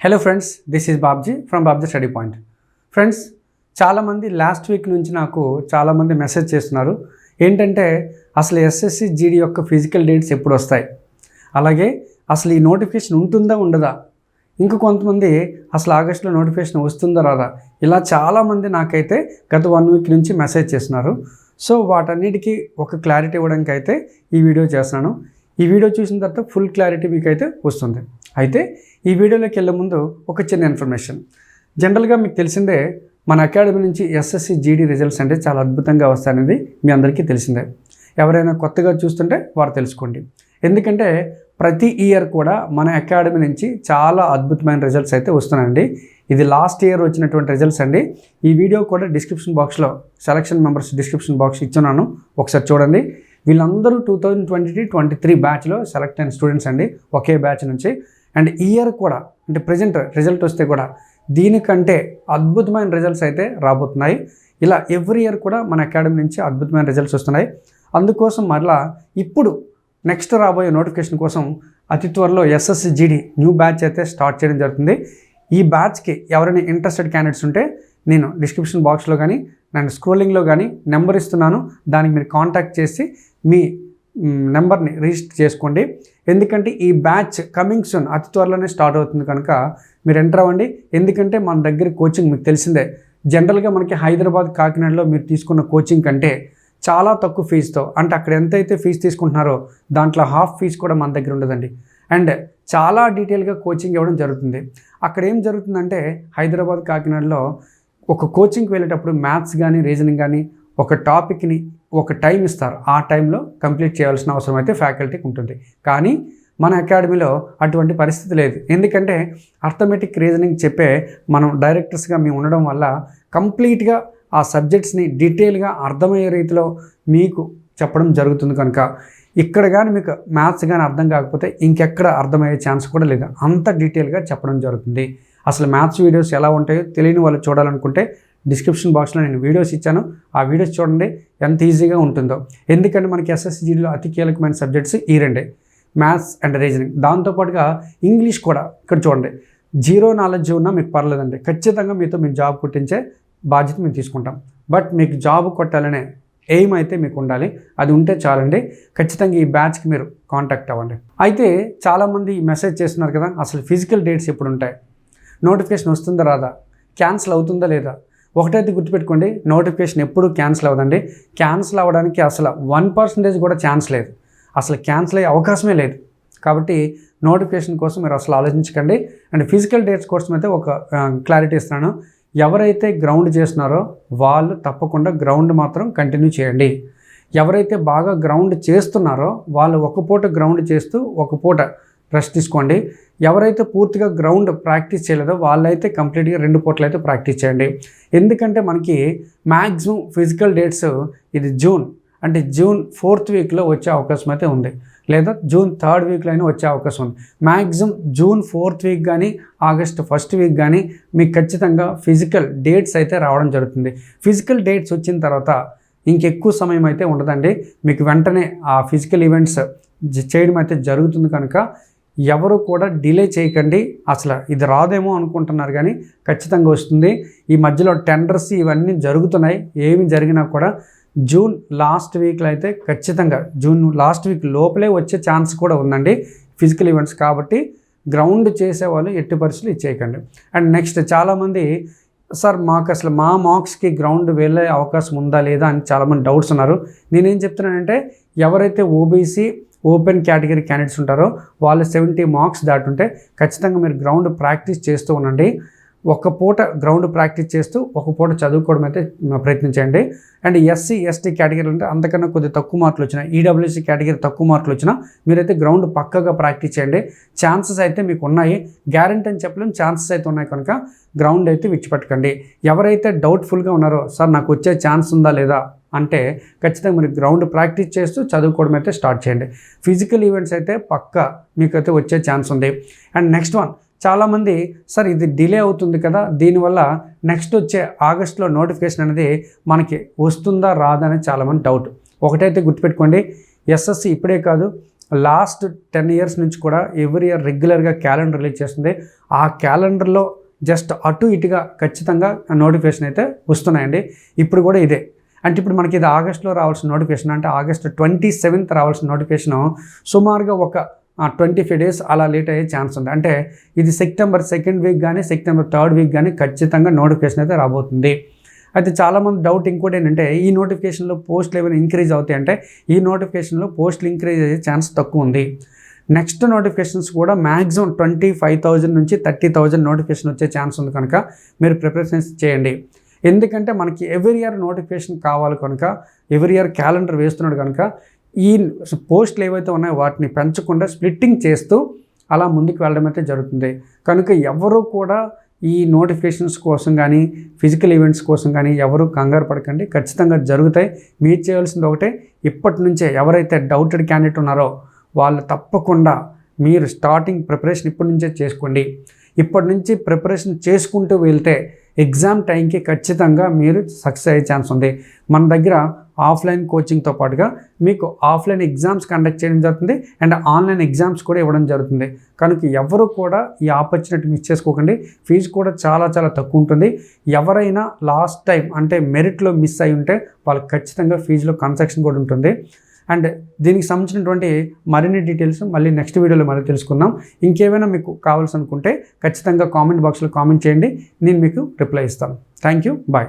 Hello friends this is Babji from Babji study point friends చాలామంది last week నుంచి నాకు చాలామంది మెసేజ్ చేస్తున్నారు. ఏంటంటే అసలు ఎస్ఎస్సి జీడీ యొక్క ఫిజికల్ డేట్స్ ఎప్పుడు వస్తాయి? అలాగే అసలు ఈ నోటిఫికేషన్ ఉంటుందా ఉండదా? ఇంకా కొంతమంది అసలు ఆగస్టులో నోటిఫికేషన్ వస్తుందా రాదా? ఇలా చాలామంది నాకైతే గత వన్ వీక్ నుంచి మెసేజ్ చేస్తున్నారు. సో వాటన్నిటికీ ఒక క్లారిటీ ఇవ్వడానికి అయితే ఈ వీడియో చేస్తున్నాను. ఈ వీడియో చూసిన తర్వాత ఫుల్ క్లారిటీ మీకు అయితే వస్తుంది. అయితే ఈ వీడియోలోకి వెళ్ళే ముందు ఒక చిన్న ఇన్ఫర్మేషన్ జనరల్గా మీకు తెలిసిందే మన అకాడమీ నుంచి ఎస్ఎస్సి జీడీ రిజల్ట్స్ అంటే చాలా అద్భుతంగా వస్తాయనేది మీ అందరికీ తెలిసిందే. ఎవరైనా కొత్తగా చూస్తుంటే వారు తెలుసుకోండి. ఎందుకంటే ప్రతి ఇయర్ కూడా మన అకాడమీ నుంచి చాలా అద్భుతమైన రిజల్ట్స్ అయితే వస్తున్నాయండి. ఇది లాస్ట్ ఇయర్ వచ్చినటువంటి రిజల్ట్స్ అండి. ఈ వీడియో కూడా డిస్క్రిప్షన్ బాక్స్లో సెలక్షన్ మెంబర్స్ డిస్క్రిప్షన్ బాక్స్ ఇచ్చున్నాను. ఒకసారి చూడండి. వీళ్ళందరూ two thousand twenty twenty three బ్యాచ్లో సెలెక్ట్ అయిన స్టూడెంట్స్ అండి. ఒకే బ్యాచ్ నుంచి. అండ్ ఇయర్ కూడా అంటే ప్రజెంట్ రిజల్ట్ వస్తే కూడా దీనికంటే అద్భుతమైన రిజల్ట్స్ అయితే రాబోతున్నాయి. ఇలా ఎవ్రీ ఇయర్ కూడా మన అకాడమీ నుంచి అద్భుతమైన రిజల్ట్స్ వస్తున్నాయి. అందుకోసం మరలా ఇప్పుడు నెక్స్ట్ రాబోయే నోటిఫికేషన్ కోసం అతి త్వరలో ఎస్ఎస్జిడి న్యూ బ్యాచ్ అయితే స్టార్ట్ చేయడం జరుగుతుంది. ఈ బ్యాచ్కి ఎవరైనా ఇంట్రెస్టెడ్ క్యాండిడేట్స్ ఉంటే నేను డిస్క్రిప్షన్ బాక్స్లో కానీ నేను స్క్రోలింగ్లో కానీ నెంబర్ ఇస్తున్నాను. దానికి మీరు కాంటాక్ట్ చేసి మీ నెంబర్ని రిజిస్టర్ చేసుకోండి. ఎందుకంటే ఈ బ్యాచ్ కమింగ్ సూన్ అతి త్వరలోనే స్టార్ట్ అవుతుంది కనుక మీరు ఎంటర్ అవ్వండి. ఎందుకంటే మన దగ్గర కోచింగ్ మీకు తెలిసిందే. జనరల్గా మనకి హైదరాబాద్ కాకినాడలో మీరు తీసుకున్న కోచింగ్ కంటే చాలా తక్కువ ఫీజుతో అంటే అక్కడ ఎంతైతే ఫీజు తీసుకుంటున్నారో దాంట్లో హాఫ్ ఫీజు కూడా మన దగ్గర ఉండదండి. అండ్ చాలా డీటెయిల్గా కోచింగ్ ఇవ్వడం జరుగుతుంది. అక్కడ ఏం జరుగుతుందంటే హైదరాబాద్ కాకినాడలో ఒక కోచింగ్కి వెళ్ళేటప్పుడు మ్యాథ్స్ కానీ రీజనింగ్ కానీ ఒక టాపిక్ని ఒక టైం ఇస్తారు. ఆ టైంలో కంప్లీట్ చేయాల్సిన అవసరం అయితే ఫ్యాకల్టీకి ఉంటుంది. కానీ మన అకాడమీలో అటువంటి పరిస్థితి లేదు. ఎందుకంటే అర్థమెటిక్ రీజనింగ్ చెప్పే మనం డైరెక్టర్స్గా మేము ఉండడం వల్ల కంప్లీట్గా ఆ సబ్జెక్ట్స్ని డీటెయిల్గా అర్థమయ్యే రీతిలో మీకు చెప్పడం జరుగుతుంది కనుక ఇక్కడ కానీ మీకు మ్యాథ్స్ కానీ అర్థం కాకపోతే ఇంకెక్కడ అర్థమయ్యే ఛాన్స్ కూడా లేదు. అంత డీటెయిల్గా చెప్పడం జరుగుతుంది. అసలు మ్యాథ్స్ వీడియోస్ ఎలా ఉంటాయో తెలియని వాళ్ళు చూడాలనుకుంటే డిస్క్రిప్షన్ బాక్స్లో నేను వీడియోస్ ఇచ్చాను. ఆ వీడియోస్ చూడండి ఎంత ఈజీగా ఉంటుందో. ఎందుకంటే మనకి ఎస్ఎస్సిజీలో అతి కీలకమైన సబ్జెక్ట్స్ ఈ రెండే. Maths and reasoning. దాంతోపాటుగా ఇంగ్లీష్ కూడా ఇక్కడ చూడండి. జీరో నాలెడ్జ్ ఉన్నా మీకు పర్లేదండి. ఖచ్చితంగా మీతో మేము జాబ్ కుట్టించే బాధ్యత మేము తీసుకుంటాం. బట్ మీకు జాబ్ కొట్టాలనే ఎయిమ్ అయితే మీకు ఉండాలి. అది ఉంటే చాలండి. ఖచ్చితంగా ఈ బ్యాచ్కి మీరు కాంటాక్ట్ అవ్వండి. అయితే చాలామంది మెసేజ్ చేస్తున్నారు కదా అసలు ఫిజికల్ డేట్స్ ఎప్పుడు ఉంటాయి? నోటిఫికేషన్ వస్తుందా రాదా? క్యాన్సిల్ అవుతుందా లేదా? ఒకటైతే గుర్తుపెట్టుకోండి నోటిఫికేషన్ ఎప్పుడు క్యాన్సిల్ అవ్వదండి. క్యాన్సిల్ అవ్వడానికి అసలు వన్ పర్సెంటేజ్ కూడా ఛాన్స్ లేదు. అసలు క్యాన్సిల్ అయ్యే అవకాశమే లేదు. కాబట్టి నోటిఫికేషన్ కోసం మీరు అసలు ఆలోచించకండి. అండ్ ఫిజికల్ డేట్స్ కోసం అయితే ఒక క్లారిటీ ఇస్తున్నాను. ఎవరైతే గ్రౌండ్ చేస్తున్నారో వాళ్ళు తప్పకుండా గ్రౌండ్ మాత్రం కంటిన్యూ చేయండి. ఎవరైతే బాగా గ్రౌండ్ చేస్తున్నారో వాళ్ళు ఒక పూట గ్రౌండ్ చేస్తూ ఒక పూట రెస్ట్ తీసుకోండి. ఎవరైతే పూర్తిగా గ్రౌండ్ ప్రాక్టీస్ చేయలేదో వాళ్ళైతే కంప్లీట్గా రెండు పూటలు అయితే ప్రాక్టీస్ చేయండి. ఎందుకంటే మనకి మ్యాక్సిమం ఫిజికల్ డేట్స్ ఇది జూన్ అంటే జూన్ ఫోర్త్ వీక్లో వచ్చే అవకాశం అయితే ఉంది. లేదా జూన్ థర్డ్ వీక్లో అయినా వచ్చే అవకాశం ఉంది. మ్యాక్సిమం జూన్ ఫోర్త్ వీక్ కానీ ఆగస్ట్ ఫస్ట్ వీక్ కానీ మీకు ఖచ్చితంగా ఫిజికల్ డేట్స్ అయితే రావడం జరుగుతుంది. ఫిజికల్ డేట్స్ వచ్చిన తర్వాత ఇంకెక్కువ సమయం అయితే ఉండదండి. మీకు వెంటనే ఆ ఫిజికల్ ఈవెంట్స్ చేయడం అయితే జరుగుతుంది కనుక ఎవరు కూడా డిలే చేయకండి. అసలు ఇది రాదేమో అనుకుంటున్నారు కానీ ఖచ్చితంగా వస్తుంది. ఈ మధ్యలో టెండర్స్ ఇవన్నీ జరుగుతున్నాయి. ఏమి జరిగినా కూడా జూన్ లాస్ట్ వీక్లో అయితే ఖచ్చితంగా జూన్ లాస్ట్ వీక్ లోపలే వచ్చే ఛాన్స్ కూడా ఉందండి. ఫిజికల్ ఈవెంట్స్ కాబట్టి గ్రౌండ్ చేసేవాళ్ళు ఎట్టి పరిస్థితులు ఇచ్చేయకండి. అండ్ నెక్స్ట్ చాలామంది సార్ మాకు అసలు మా మార్క్స్కి గ్రౌండ్ వెళ్ళే అవకాశం ఉందా లేదా? అని చాలామంది డౌట్స్ ఉన్నారు. నేనేం చెప్తున్నానంటే ఎవరైతే ఓబీసీ ఓపెన్ కేటగిరీ క్యాండిడేట్స్ ఉంటారో వాళ్ళు సెవెంటీ మార్క్స్ దాటుంటే ఖచ్చితంగా మీరు గ్రౌండ్ ప్రాక్టీస్ చేస్తూ ఉండండి. ఒక పూట గ్రౌండ్ ప్రాక్టీస్ చేస్తూ ఒక పూట చదువుకోవడం అయితే ప్రయత్నించండి. అండ్ ఎస్సీ ఎస్టీ కేటగిరీలు అంటే అంతకన్నా కొద్దిగా తక్కువ మార్కులు వచ్చినా ఈడబ్ల్యూసీ కేటగిరీ తక్కువ మార్కులు వచ్చినా మీరైతే గ్రౌండ్ పక్కగా ప్రాక్టీస్ చేయండి. ఛాన్సెస్ అయితే మీకు ఉన్నాయి. గ్యారంటీ అని చెప్పలేము ఛాన్సెస్ అయితే ఉన్నాయి కనుక గ్రౌండ్ అయితే విచ్చిపెట్టకండి ఎవరైతే డౌట్ఫుల్గా ఉన్నారో సార్ నాకు వచ్చే ఛాన్స్ ఉందా లేదా? అంటే ఖచ్చితంగా మీరు గ్రౌండ్ ప్రాక్టీస్ చేస్తూ చదువుకోవడం అయితే స్టార్ట్ చేయండి. ఫిజికల్ ఈవెంట్స్ అయితే పక్క మీకైతే వచ్చే ఛాన్స్ ఉంది. అండ్ నెక్స్ట్ వన్ చాలామంది సార్ ఇది డిలే అవుతుంది కదా దీనివల్ల నెక్స్ట్ వచ్చే ఆగస్ట్లో నోటిఫికేషన్ అనేది మనకి వస్తుందా రాదా అనేది చాలామంది డౌట్ ఒకటైతే గుర్తుపెట్టుకోండి ఎస్ఎస్సి ఇప్పుడే కాదు లాస్ట్ టెన్ ఇయర్స్ నుంచి కూడా ఎవ్రీ ఇయర్ రెగ్యులర్గా క్యాలెండర్ రిలీజ్ చేస్తుంది. ఆ క్యాలెండర్లో జస్ట్ అటు ఇటుగా ఖచ్చితంగా నోటిఫికేషన్ అయితే వస్తున్నాయండి. ఇప్పుడు కూడా ఇదే అంటే ఇప్పుడు మనకి ఇది ఆగస్ట్లో రావాల్సిన నోటిఫికేషన్ అంటే ఆగస్ట్ ట్వంటీ సెవెంత్ రావాల్సిన నోటిఫికేషన్ సుమారుగా ఒక ట్వంటీ ఫైవ్ డేస్ అలా లేట్ అయ్యే ఛాన్స్ ఉంది. అంటే ఇది సెప్టెంబర్ సెకండ్ వీక్ కానీ సెప్టెంబర్ థర్డ్ వీక్ కానీ ఖచ్చితంగా నోటిఫికేషన్ అయితే రాబోతుంది. అయితే చాలామంది డౌట్ ఇంకోటి ఏంటంటే ఈ నోటిఫికేషన్లో పోస్టులు ఏమైనా ఇంక్రీజ్ అవుతాయి అంటే ఈ నోటిఫికేషన్లో పోస్టులు ఇంక్రీజ్ అయ్యే ఛాన్స్ తక్కువ ఉంది. నెక్స్ట్ నోటిఫికేషన్స్ కూడా మ్యాక్సిమం ట్వంటీ ఫైవ్ థౌజండ్ నుంచి థర్టీ థౌజండ్ నోటిఫికేషన్ వచ్చే ఛాన్స్ ఉంది కనుక మీరు ప్రిపరేషన్స్ చేయండి. ఎందుకంటే మనకి ఎవ్రీ ఇయర్ నోటిఫికేషన్ కావాలి కనుక ఎవరి ఇయర్ క్యాలెండర్ వేస్తున్నాడు కనుక ఈ పోస్టులు ఏవైతే ఉన్నాయో వాటిని పెంచకుండా స్ప్లిట్టింగ్ చేస్తూ అలా ముందుకు వెళ్ళడం అయితే జరుగుతుంది. కనుక ఎవరు కూడా ఈ నోటిఫికేషన్స్ కోసం కానీ ఫిజికల్ ఈవెంట్స్ కోసం కానీ ఎవరు కంగారు పడకండి. ఖచ్చితంగా జరుగుతాయి. మీరు చేయాల్సింది ఒకటే ఇప్పటి నుంచే ఎవరైతే డౌటెడ్ క్యాండిడేట్ ఉన్నారో వాళ్ళు తప్పకుండా మీరు స్టార్టింగ్ ప్రిపరేషన్ ఇప్పటి నుంచే చేసుకోండి. ఇప్పటి నుంచి ప్రిపరేషన్ చేసుకుంటూ వెళ్తే ఎగ్జామ్ టైంకి ఖచ్చితంగా మీరు సక్సెస్ అయ్యే ఛాన్స్ ఉంది. మన దగ్గర ఆఫ్లైన్ కోచింగ్తో పాటుగా మీకు ఆఫ్లైన్ ఎగ్జామ్స్ కండక్ట్ చేయడం జరుగుతుంది. అండ్ ఆన్లైన్ ఎగ్జామ్స్ కూడా ఇవ్వడం జరుగుతుంది. కనుక ఎవరు కూడా ఈ ఆపర్చునిటీ మిస్ చేసుకోకండి. ఫీజు కూడా చాలా చాలా తక్కువ ఉంటుంది. ఎవరైనా లాస్ట్ టైం అంటే మెరిట్లో మిస్ అయి ఉంటే వాళ్ళకి ఖచ్చితంగా ఫీజులో కన్సెక్షన్ కూడా ఉంటుంది. అండ్ దీనికి సంబంధించినటువంటి మరిన్ని డీటెయిల్స్ మళ్ళీ నెక్స్ట్ వీడియోలో మళ్ళీ తెలుసుకుందాం. ఇంకేమైనా మీకు కావాల్సి అనుకుంటే ఖచ్చితంగా కామెంట్ బాక్స్లో కామెంట్ చేయండి. నేను మీకు రిప్లై ఇస్తాను. Thank you. బాయ్.